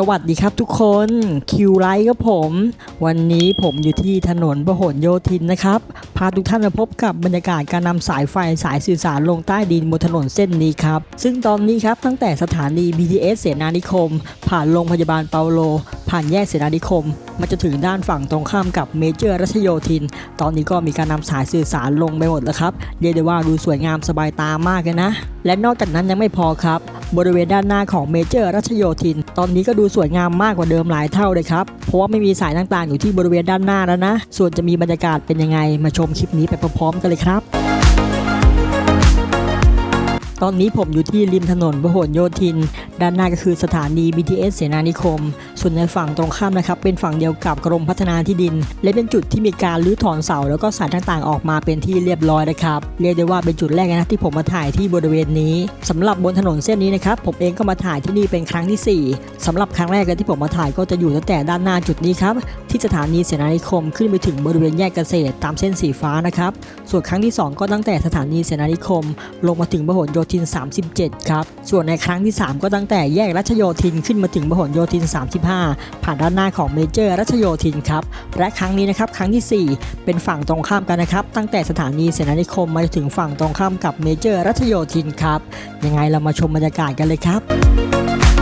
สวัสดีครับทุกคนคิวไลท์ครับผม วันนี้ผมอยู่ที่ถนนพหลโยธินนะครับ พาทุกท่านมาพบกับบรรยากาศการนำสายไฟสายสื่อสารลงใต้ดินบนถนนเส้นนี้ครับ ซึ่งตอนนี้ครับตั้งแต่สถานี BTS เสนานิคม ผ่านโรงพยาบาลเปาโล ผ่านแยกเสนานิคมมันจะถึงด้านฝั่งตรงข้ามกับเมเจอร์รัชโยธิน ตอนนี้ก็มีการนำสายสื่อสารลงไปหมดแล้วครับเรียกได้ว่าดูสวยงามสบายตามากเลยนะ และนอกจากนั้นยังไม่พอครับ บริเวณด้านหน้าของเมเจอร์รัชโยธิน ตอนนี้ก็ดูสวยงามมากกว่าเดิมหลายเท่าเลยครับ เพราะว่าไม่มีสายต่างๆอยู่ที่บริเวณด้านหน้าแล้วนะ ส่วนจะมีบรรยากาศเป็นยังไง มาชมคลิปนี้ไปพร้อมๆกันเลยครับ ตอนนี้ผมอยู่ที่ริมถนนพหลโยธิน ด้านหน้าก็คือสถานี BTS เสนานิคม ส่วนในฝั่งตรงข้ามนะครับเป็นฝั่งเดียวกับกรมพัฒนาที่ดิน และเป็นจุดที่มีการรื้อถอนเสาแล้วก็สายต่างๆ ออกมาเป็นที่เรียบร้อยนะครับเรียกได้ว่าเป็นจุดแรกนะที่ผมมาถ่ายที่บริเวณนี้สำหรับบนถนนเส้นนี้นะครับผมเองก็มาถ่ายที่นี่เป็นครั้งที่สี่สำหรับครั้งแรกเลยที่ผมมาถ่ายก็จะอยู่ตั้งแต่ด้านหน้าจุดนี้ครับที่สถานีเสนานิคมขึ้นไปถึงบริเวณแยกเกษตรตามเส้นสีฟ้านะครับส่วนครั้งที่สองก็ตั้งแต่สถานีเสนานิคม ลงมาถึงพหลโยธิน 37 ครับส่วนในครั้งที่ 3 ก็ตั้งแต่แยกรัชโยธินขึ้นมาถึงพหลโยธิน 35 ผ่านด้านหน้าของเมเจอร์รัชโยธินครับ และครั้งนี้นะครับครั้งที่ 4 เป็นฝั่งตรงข้ามกันนะครับ ตั้งแต่สถานีเสนานิคมมาถึงฝั่งตรงข้ามกับเมเจอร์รัชโยธินครับ ยังไงเรามาชมบรรยากาศกันเลยครับ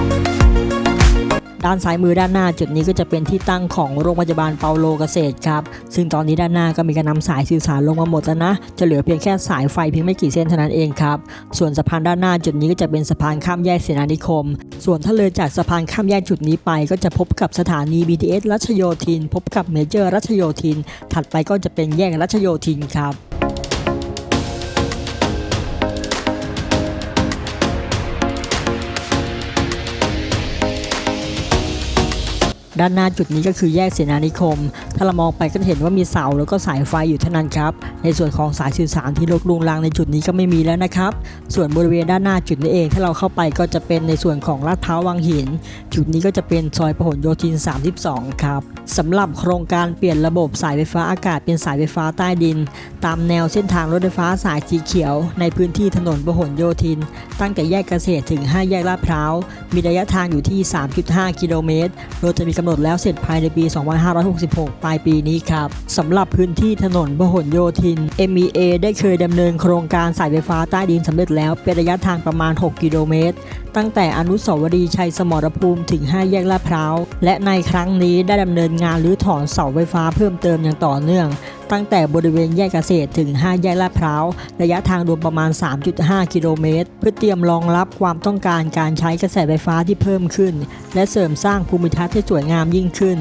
ด้านซ้ายมือด้านหน้าจุดนี้ก็จะเป็นที่ตั้งของโรงพยาบาลเปาโลเกษตรครับ ซึ่งตอนนี้ด้านหน้าก็มีการนำสายสื่อสารลงมาหมดแล้วนะ จะเหลือเพียงแค่สายไฟเพียงไม่กี่เส้นเท่านั้นเองครับ ส่วนสะพานด้านหน้าจุดนี้ก็จะเป็นสะพานข้ามแยกเสนานิคม ส่วนถ้าเลยจากสะพานข้ามแยกจุดนี้ไป ก็จะพบกับสถานี BTS รัชโยธิน พบกับเมเจอร์รัชโยธิน ถัดไปก็จะเป็นแยกรัชโยธินครับ ด้านหน้าจุดนี้ก็คือแยกเสนานิคม ถ้าเรามองไปก็จะเห็นว่ามีเสาแล้วก็สายไฟอยู่เท่านั้นครับ ในส่วนของสายสื่อสารที่ลกลุงลังในจุดนี้ก็ไม่มีแล้วนะครับ ส่วนบริเวณด้านหน้าจุดนี้เอง ถ้าเราเข้าไปก็จะเป็นในส่วนของลาดพร้าววังหิน จุดนี้ก็จะเป็นซอยพหลโยธิน 32 ครับสำหรับโครงการเปลี่ยนระบบสายไฟฟ้าอากาศเป็นสายไฟฟ้าใต้ดิน ตามแนวเส้นทางรถไฟฟ้าสายสีเขียว ในพื้นที่ถนนพหลโยธิน ตั้งแต่แยกเกษตรถึง5แยกลาดพร้าวมีระยะทางอยู่ที่ 3.5 กิโลเมตรโดยจะมีกำำหนดแล้วเสร็จภายในปี 2566 ปลายปีนี้ครับสำหรับพื้นที่ถนนพหลโยธิน MEA ได้เคยดำเนินโครงการสายไฟฟ้าใต้ดินสำเร็จแล้วเป็นระยะทางประมาณ 6 กิโลเมตร ตั้งแต่อนุสาวรีย์ชัยสมรภูมิถึง 5 แยกลาดพร้าว และในครั้งนี้ได้ดำเนินงานรื้อถอนเสาไฟฟ้าเพิ่มเติมอย่างต่อเนื่องตั้งแต่บริเวณแยกเกษตรถึง 5 แยกลาดพร้าว ระยะทางรวมประมาณ 3.5 กิโลเมตร เพื่อเตรียมรองรับความต้องการการใช้กระแสไฟฟ้าที่เพิ่มขึ้น และเสริมสร้างภูมิทัศน์ให้สวยงามยิ่งขึ้น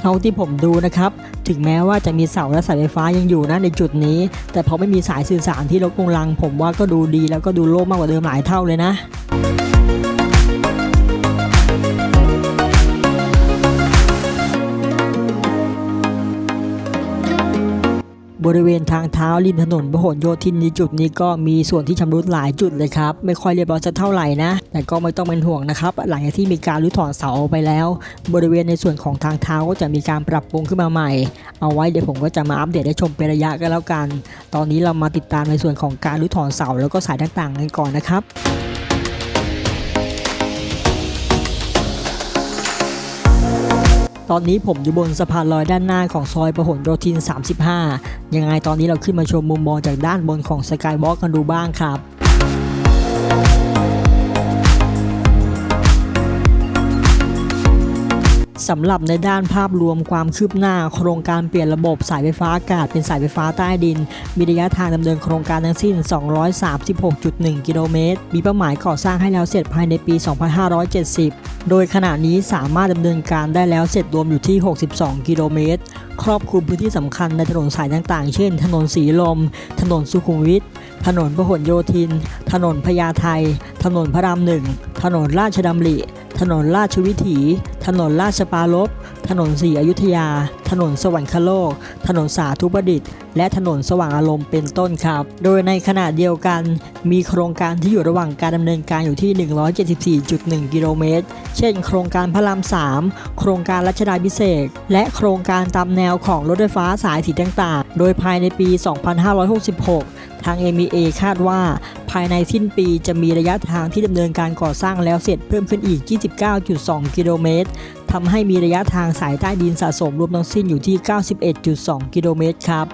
เท่าที่ผมดูนะครับ ถึงแม้ว่าจะมีเสาและสายไฟฟ้ายังอยู่นะในจุดนี้ แต่พอไม่มีสายสื่อสารที่รกรุงรัง ผมว่าก็ดูดีแล้วก็ดูโล่งมากกว่าเดิมหลายเท่าเลยนะ บริเวณทางเท้าริมถนนพหลโยธินในจุดนี้ก็มีส่วนที่ชำรุดหลายจุดเลยครับ ไม่ค่อยเรียบร้อยสักเท่าไหร่นะ แต่ก็ไม่ต้องเป็นห่วงนะครับ หลังจากที่มีการรื้อถอนเสาไปแล้ว บริเวณในส่วนของทางเท้าก็จะมีการปรับปรุงขึ้นมาใหม่ เอาไว้เดี๋ยวผมก็จะมาอัปเดตให้ชมเป็นระยะกันแล้วกัน ตอนนี้เรามาติดตามในส่วนของการรื้อถอนเสาแล้วก็สายต่างๆกันก่อนนะครับ ตอนนี้ผมอยู่บนสะพานลอยด้านหน้าของซอยประหลโยธิน 35 ยังไงตอนนี้เราขึ้นมาชมมุมมองจากด้านบนของสกายวอล์กกันดูบ้างครับ สำหรับในด้านภาพรวมความคืบหน้า โครงการเปลี่ยนระบบสายไฟฟ้าอากาศเป็นสายไฟฟ้าใต้ดิน มีระยะทางดำเนินโครงการทั้งสิ้น 236.1 กิโลเมตร มีเป้าหมายก่อสร้างให้แล้วเสร็จภายในปี 2570 โดยขณะนี้สามารถดำเนินการได้แล้วเสร็จรวมอยู่ที่ 62 กิโลเมตร ครอบคลุมพื้นที่สำคัญในถนนสายต่างๆ เช่น ถนนสีลม ถนนสุขุมวิท ถนนพหลโยธิน ถนนพญาไทถนนพระรามหนึ่ง ถนนราชดำริ ถนนราชวิถี ถนนราชปารภ ถนนสีอยุธยา ถนนสวรรคโลก ถนนสาธุประดิษฐ์ และถนนสว่างอารมณ์เป็นต้นครับ โดยในขณะเดียวกัน มีโครงการที่อยู่ระหว่างการดำเนินการอยู่ที่ 174.1 กิโลเมตร เช่น โครงการพระราม 3 โครงการรัชดาพิเศษ และโครงการตามแนวของรถไฟฟ้าสายสีต่างๆ โดยภายในปี 2566 ทาง MEA คาดว่าภายในสิ้นปีจะมีระยะทางที่ดำเนินการก่อสร้างแล้วเสร็จเพิ่มขึ้นอีก 29.2 กิโลเมตรทำให้มีระยะทางสายใต้ดินสะสมรวมทั้งสิ้นอยู่ที่ 91.2 กิโลเมตรครับ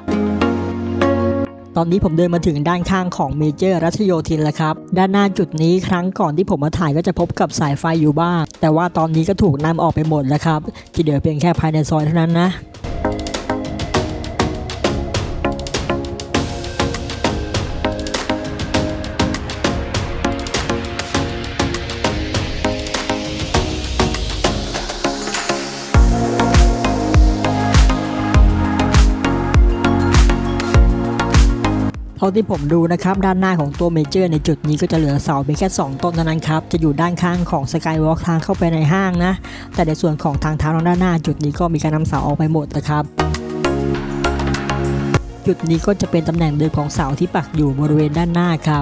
ตอนนี้ผมเดินมาถึงด้านข้างของเมเจอร์รัชโยธินแล้วครับ ด้านหน้าจุดนี้ครั้งก่อนที่ผมมาถ่ายก็จะพบกับสายไฟอยู่บ้าง แต่ว่าตอนนี้ก็ถูกนำออกไปหมดแล้วครับที่เหลือเพียงแค่ภายในซอยเท่านั้นนะ ท่าที่ผมดูนะครับด้านหน้าของตัวเมเจอร์ในจุดนี้ก็จะเหลือเสาเพียงแค่ 2 ต้นเท่านั้นครับ จะอยู่ด้านข้างของสกายวอล์กทางเข้าไปในห้างนะ แต่ในส่วนของทางเท้าทางด้านหน้า จุดนี้ก็มีการนำเสาออกไปหมดนะครับจุดนี้ก็จะเป็นตำแหน่งเดิมของเสาที่ปักอยู่บริเวณด้านหน้าครับ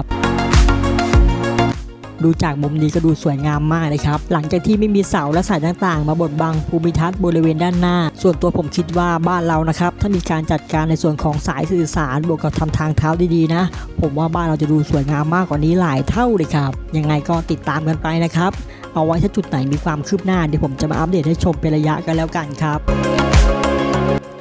ดูจากมุมนี้ก็ดูสวยงามมากเลยครับ หลังจากที่ไม่มีเสาและสายต่างๆ มาบดบังภูมิทัศน์บริเวณด้านหน้า ส่วนตัวผมคิดว่าบ้านเรานะครับ ถ้ามีการจัดการในส่วนของสายสื่อสารบวกกับทำทางเท้าดีๆนะ ผมว่าบ้านเราจะดูสวยงามมากกว่านี้หลายเท่าเลยครับ ยังไงก็ติดตามกันไปนะครับ เอาไว้ถ้าจุดไหนมีความคืบหน้าเดี๋ยวผมจะมาอัปเดตให้ชมเป็นระยะกันแล้วกันครับ